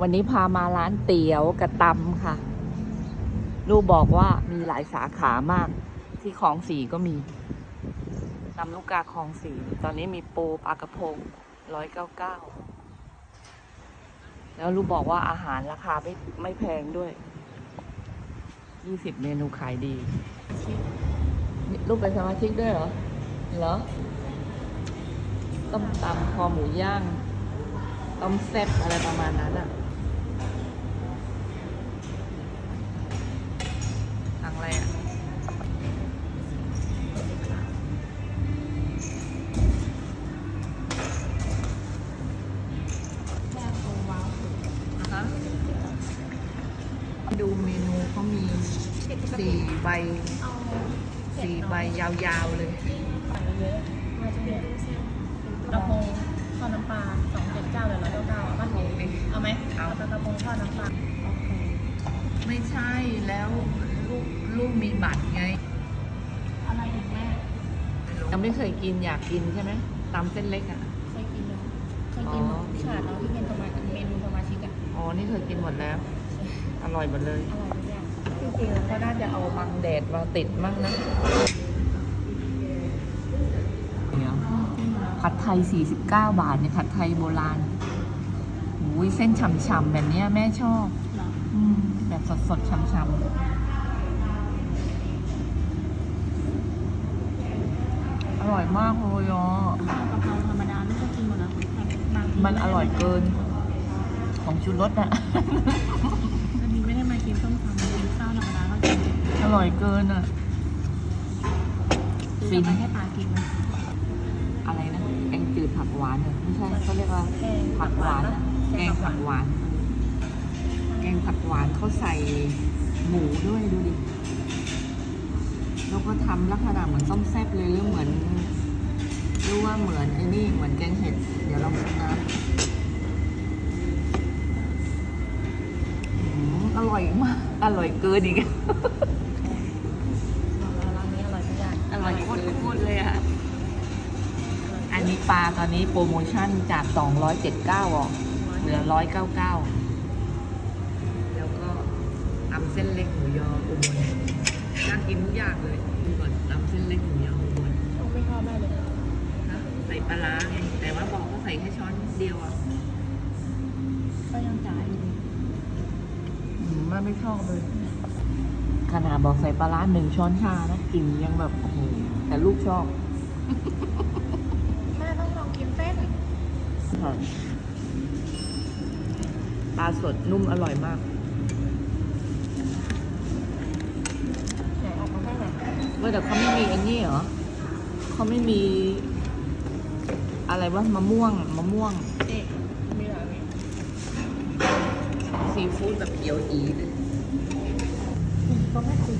วันนี้พามาร้านเตี๋ยวกระตำค่ะ ลูกบอกว่ามีหลายสาขามาก ที่คลองสีก็มีนำลูกกาคลองสีตอนนี้มีปูปลากระพงร้อยเก้าเก้าแล้วลูกบอกว่าอาหารราคาไม่ไม่แพงด้วยยี่สิบเมนูขายดี ลูกเป็นสมาชิกด้วยเหรอ เหรอ ต้มตำคอหมูย่าง ต้มแซ่บอะไรประมาณนั้นอะท ดูเมนูเขามีสี่ใบสี่ใบยาวๆเลยสั่งเยอะๆมาจะมีกระพงทอดน้ำปลาสองเจ็ดเก้าเดี๋ยวร้อยเก้าเก้าเอาป่ะเอาไหมเอาปลากระพงทอดน้ำปลาไม่ใช่แล้วลูกลูกมีบัตรไง อะไรอีกแม่ยังไม่เคยกินอยากกินใช่ไหมตำเส้นเล็กอะเคยกินเลยเคยกินอ๋อฉาดเราที่เป็นสมาชิกเมนูสมาชิกอะอ๋อนี่เคยกินหมดแล้ว อร่อยหมดเลยอร่อยทุกอย่างจริงๆเขาน่าจะเอาบังแดดมาติดมั่งนะเดี๋ยวผัดไทย 49 บาทเนี่ยผัดไทยโบราณอุ้ยเส้นฉ่ำๆแบบเนี้ยแม่ชอบเหรออืมแบบสดๆฉ่ำๆอร่อยมากเลยอะข้าวกะเพราธรรมดาไม่ต้องกินหมดนะบางทีมันอร่อยเกิน ของชูรสอะ ร่อยเกินอะฟิฟินนให้ปลากินนะอะไรนะแกงจืดผักหวานเหรอไม่ใช่เขาเรียกว่าแกงผักหวานอะแกงผักหวาน แกงผักหวานเขาใส่หมูด้วยดูดิแล้วก็ทำลักษณะเหมือนต้มแซ่บเลยหรือเหมือนรู้ว่าเหมือนไอ้นี่เหมือนแกงเห็ด เดี๋ยวลองชิมน้ำอืมอร่อยมาก อร่อยเกินอีก ร้านนี้อร่อยทุกอย่าง อร่อยโคตรๆเลยอะอันนี้ ปลาตอนนี้โปรโมชั่นจาก 279ออกเหลือ 199 แล้วก็ตำเส้นเล็กหมูยออุบลน่ากินทุกอย่างเลยดูก่อนตำเส้นเล็กหมูยออุบลต้องไม่ชอบแม่เลยนะใส่ปลาร้าไงแต่ว่าบอกว่าใส่แค่ช้อนเดียวอะก็ยังจ่ายอยู่อืมแม่ไม่ชอบเลยขนาดบอกใส่ปลาร้าหนึ่งช้อนชานะกลิ่นยังแบบโอ้โหแต่ลูกชอบแม่ ต้องลองกินเส้นปลาสดนุ่มอร่อยมากไหนออกมาให้หน่อยเว้ยแต่เขาไม่มีไอ้นี่เหรอเขาไม่มี อะไรวะมะม่วงมะม่วงนี่มีหลายมีซีฟู้ดแบบเขียวอีเลยก็ไม่คุ้ม